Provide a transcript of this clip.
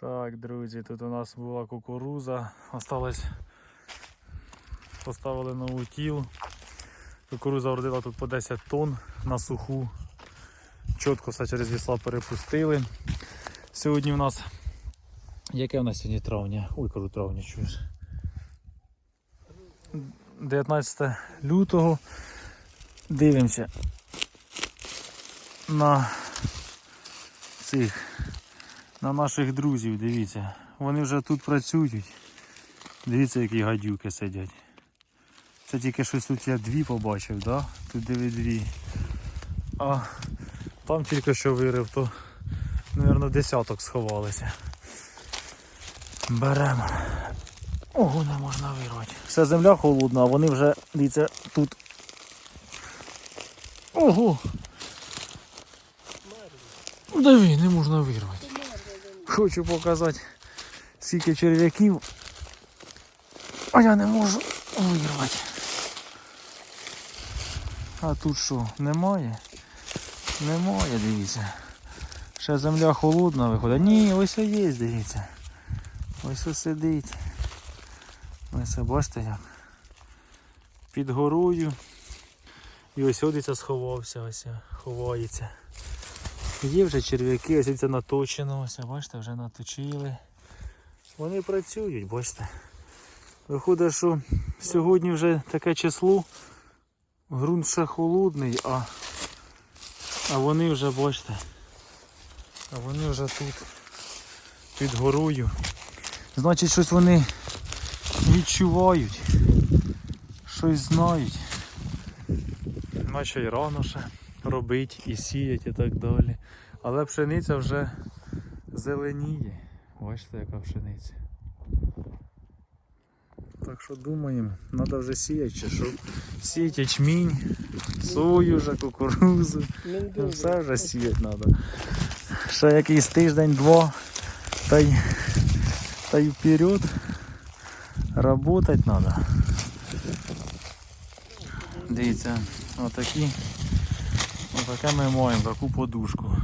Так, друзі, тут у нас була кукуруза. Осталось. Поставили нову тіл. Кукуруза родила тут по 10 тонн на суху. Чітко все через вісла перепустили. Сьогодні у нас. Яке у нас сьогодні травня? Ой, кажу травня, чуєш. 19 лютого. Дивимося на цих на наших друзів, дивіться. Вони вже тут працюють. Дивіться, які гадюки сидять. Це тільки щось тут я дві побачив, да? Тут диви дві. А там тільки що вирив, то, мабуть, десяток сховалися. Беремо. Ого, не можна вирвати. Все земля холодна, а вони вже, дивіться, тут. Ого! Диви, не можна вирвати. Хочу показати, скільки черв'яків. А я не можу вирвати. А тут що, немає? Немає, дивіться. Ще земля холодна виходить. Ні, ось є, дивіться. Ось ось сидить. Ось бачите як. Під горою. І ось одиця сховався, ось ховається. Є вже черв'яки, ось це наточено, бачите, вже наточили. Вони працюють, бачите. Виходить, що сьогодні вже таке число, ґрунт ще холодний, а, а вони вже, бачите, а вони вже тут під горою. Значить, щось вони відчувають, щось знають. Наче й рано ще робить і сіять і так далі. Але пшениця вже зеленіє. Бачите, яка пшениця. Так що думаємо, треба вже сіяти чи що. Сіять ячмінь, сою вже, кукурузу. Ну, все вже сіяти треба. Ще якийсь тиждень-два та й, та й вперед. Работать треба. Дивіться, отакі. Отаке ми маємо таку подушку.